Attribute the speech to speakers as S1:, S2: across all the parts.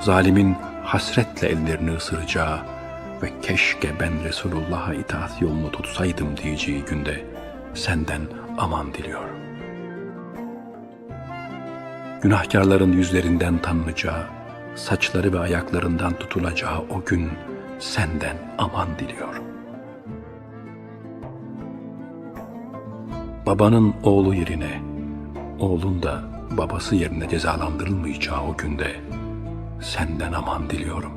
S1: zalimin hasretle ellerini ısıracağı ve keşke ben Resulullah'a itaat yolunu tutsaydım diyeceği günde senden aman diliyorum. Günahkarların yüzlerinden tanınacağı, saçları ve ayaklarından tutulacağı o gün senden aman diliyorum. Babanın oğlu yerine, oğlun da babası yerine cezalandırılmayacağı o günde senden aman diliyorum.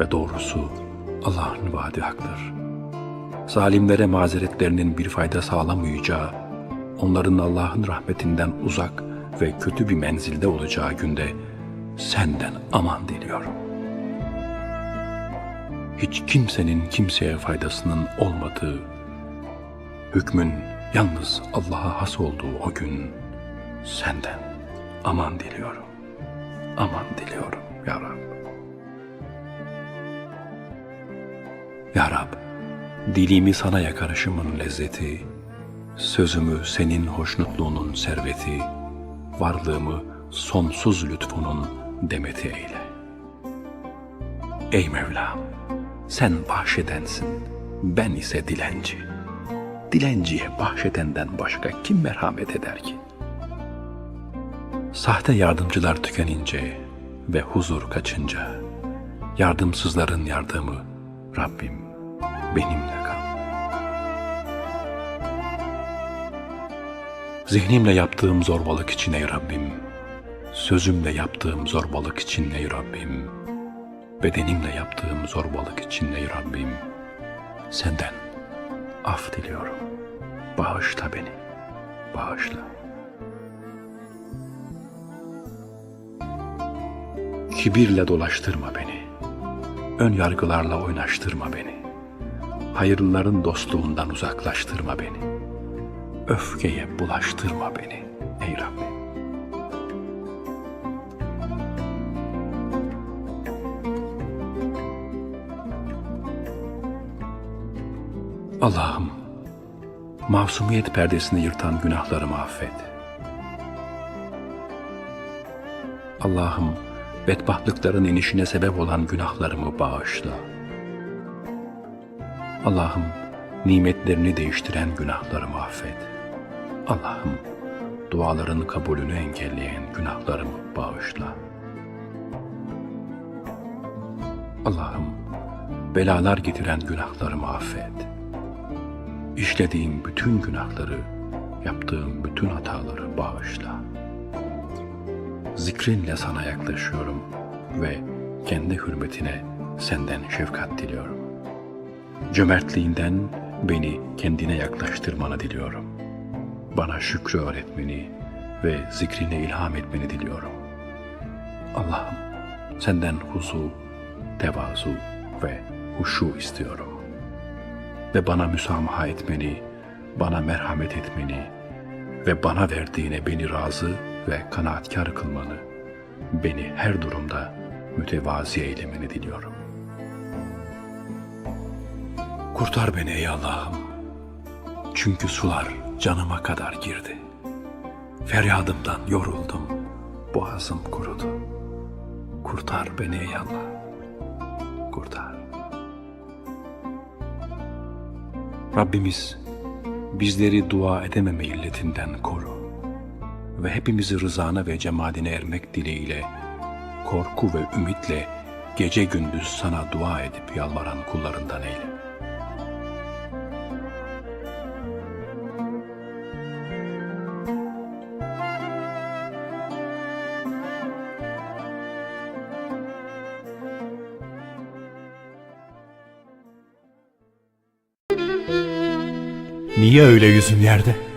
S1: Ve doğrusu Allah'ın vaadi haktır. Zalimlere mazeretlerinin bir fayda sağlamayacağı, onların Allah'ın rahmetinden uzak ve kötü bir menzilde olacağı günde senden aman diliyorum. Hiç kimsenin kimseye faydasının olmadığı, hükmün yalnız Allah'a has olduğu o gün senden aman diliyorum. Aman diliyorum ya Rab. Ya Rab, dilimi sana yakarışımın lezzeti, sözümü senin hoşnutluğunun serveti, varlığımı sonsuz lütfunun demeti eyle. Ey Mevlam, sen bahşedensin, ben ise dilenci. Dilenciye bahşedenden başka kim merhamet eder ki? Sahte yardımcılar tükenince ve huzur kaçınca, yardımsızların yardımı Rabbim benimle kal. Zihnimle yaptığım zorbalık için ey Rabbim, sözümle yaptığım zorbalık için ey Rabbim, bedenimle yaptığım zorbalık için ey Rabbim, senden af diliyorum. Bağışla beni, bağışla. Kibirle dolaştırma beni. Ön yargılarla oynaştırma beni. Hayırlıların dostluğundan uzaklaştırma beni. Öfkeye bulaştırma beni ey Rabbim. Allah'ım, masumiyet perdesini yırtan günahlarımı affet. Allah'ım, bedbahtlıkların inişine sebep olan günahlarımı bağışla. Allah'ım, nimetlerini değiştiren günahlarımı affet. Allah'ım, duaların kabulünü engelleyen günahlarımı bağışla. Allah'ım, belalar getiren günahlarımı affet. İşlediğim bütün günahları, yaptığım bütün hataları bağışla. Zikrinle sana yaklaşıyorum ve kendi hürmetine senden şefkat diliyorum. Cömertliğinden beni kendine yaklaştırmanı diliyorum. Bana şükrü öğretmeni ve zikrine ilham etmeni diliyorum. Allah'ım senden huzu, tevazu ve huşu istiyorum. Ve bana müsamaha etmeni, bana merhamet etmeni ve bana verdiğine beni razı ve kanaatkar kılmanı, beni her durumda mütevazi eylemeni diliyorum. Kurtar beni ey Allah'ım. Çünkü sular canıma kadar girdi. Feryadımdan yoruldum, boğazım kurudu. Kurtar beni ey Allah. Kurtar. Rabbimiz bizleri dua edememe illetinden koru ve hepimizi rızana ve cemaline ermek dileğiyle korku ve ümitle gece gündüz sana dua edip yalvaran kullarından eyle.
S2: Niye öyle yüzün yerde?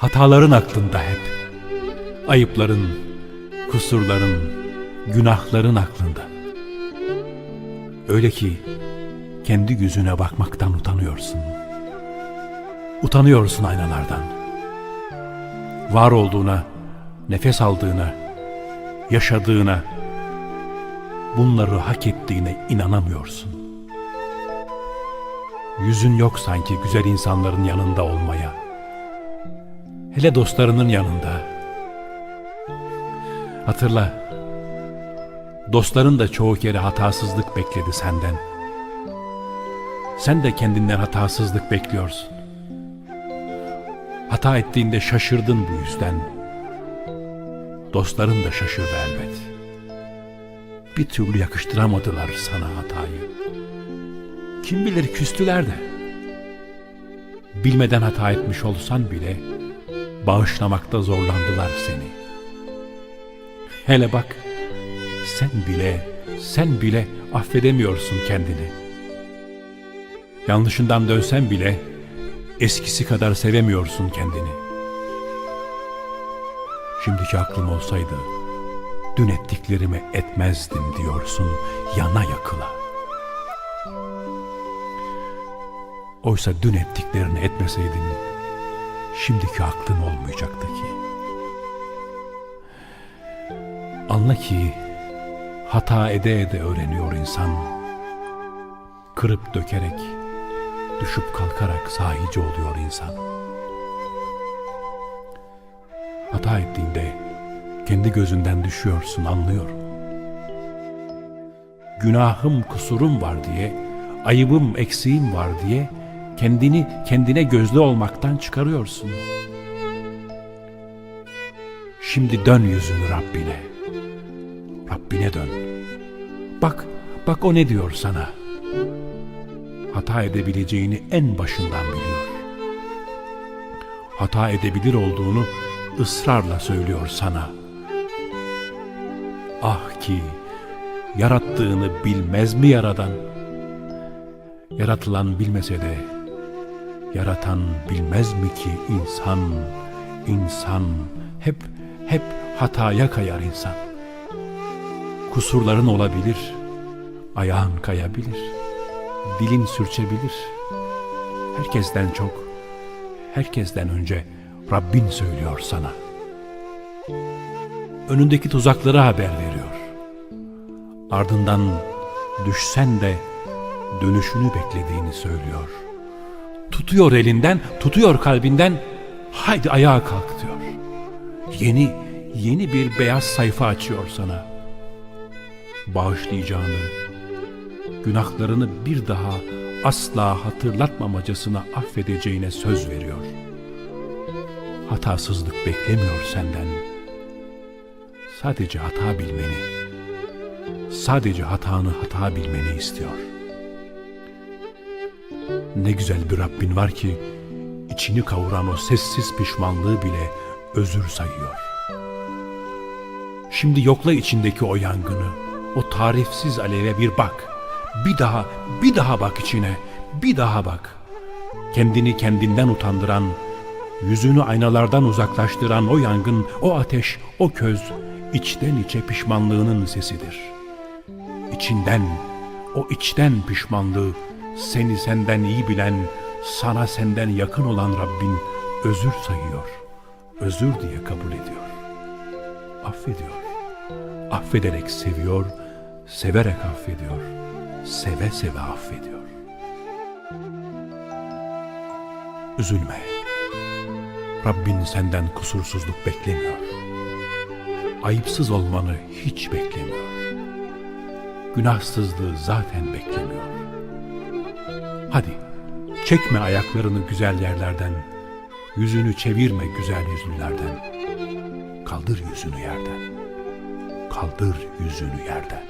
S2: Hataların aklında hep. Ayıpların, kusurların, günahların aklında. Öyle ki kendi yüzüne bakmaktan utanıyorsun. Utanıyorsun aynalardan. Var olduğuna, nefes aldığına, yaşadığına, bunları hak ettiğine inanamıyorsun. Yüzün yok sanki güzel insanların yanında olmaya. Hele dostlarının yanında. Hatırla, Dostların da çoğu kere hatasızlık bekledi senden. Sen de kendinden hatasızlık bekliyorsun. Hata ettiğinde şaşırdın bu yüzden. Dostların da şaşırdı elbet. Bir türlü yakıştıramadılar sana hatayı. Kim bilir küstüler de. Bilmeden hata etmiş olsan bile bağışlamakta zorlandılar seni. Hele bak, sen bile, sen bile affedemiyorsun kendini. Yanlışından dönsen bile eskisi kadar sevemiyorsun kendini. Şimdiki aklım olsaydı dün ettiklerimi etmezdim diyorsun yana yakıla. Oysa dün ettiklerini etmeseydin şimdiki aklın olmayacaktı ki. Anla ki hata ede ede öğreniyor insan. Kırıp dökerek, düşüp kalkarak sahici oluyor insan. Hata ettiğinde kendi gözünden düşüyorsun anlıyorum. Günahım, kusurum var diye, ayıbım, eksiğim var diye kendini kendine gözlü olmaktan çıkarıyorsun. Şimdi dön yüzünü Rabbine. Rabbine dön. Bak, bak o ne diyor sana. Hata edebileceğini en başından biliyor. Hata edebilir olduğunu ısrarla söylüyor sana. Ah ki yarattığını bilmez mi yaradan? Yaratılan bilmese de yaratan bilmez mi ki insan, insan hep hep hataya kayar insan. Kusurların olabilir, ayağın kayabilir, dilin sürçebilir. Herkesten çok, herkesten önce Rabbin söylüyor sana. Önündeki tuzakları haber veriyor. Ardından düşsen de dönüşünü beklediğini söylüyor. Tutuyor elinden, tutuyor kalbinden, haydi ayağa kalk diyor. Yeni, yeni bir beyaz sayfa açıyor sana. Bağışlayacağını, günahlarını bir daha asla hatırlatmamacasına affedeceğine söz veriyor. Hatasızlık beklemiyor senden. Sadece hata bilmeni, sadece hatanı hata bilmeni istiyor. Ne güzel bir Rabbin var ki içini kavuran o sessiz pişmanlığı bile özür sayıyor. Şimdi yokla içindeki o yangını, o tarifsiz aleve bir bak. Bir daha, bir daha bak içine, bir daha bak. Kendini kendinden utandıran, yüzünü aynalardan uzaklaştıran o yangın, o ateş, o köz, içten içe pişmanlığının sesidir. İçinden, o içten pişmanlığı, seni senden iyi bilen, sana senden yakın olan Rabbin özür sayıyor, özür diye kabul ediyor, affediyor. Affederek seviyor, severek affediyor, seve seve affediyor. Üzülme. Rabbin senden kusursuzluk beklemiyor. Ayıpsız olmanı hiç beklemiyor. Günahsızlığı zaten beklemiyor. Hadi çekme ayaklarını güzel yerlerden, yüzünü çevirme güzel yüzlülerden. Kaldır yüzünü yerden. Kaldır yüzünü yerden.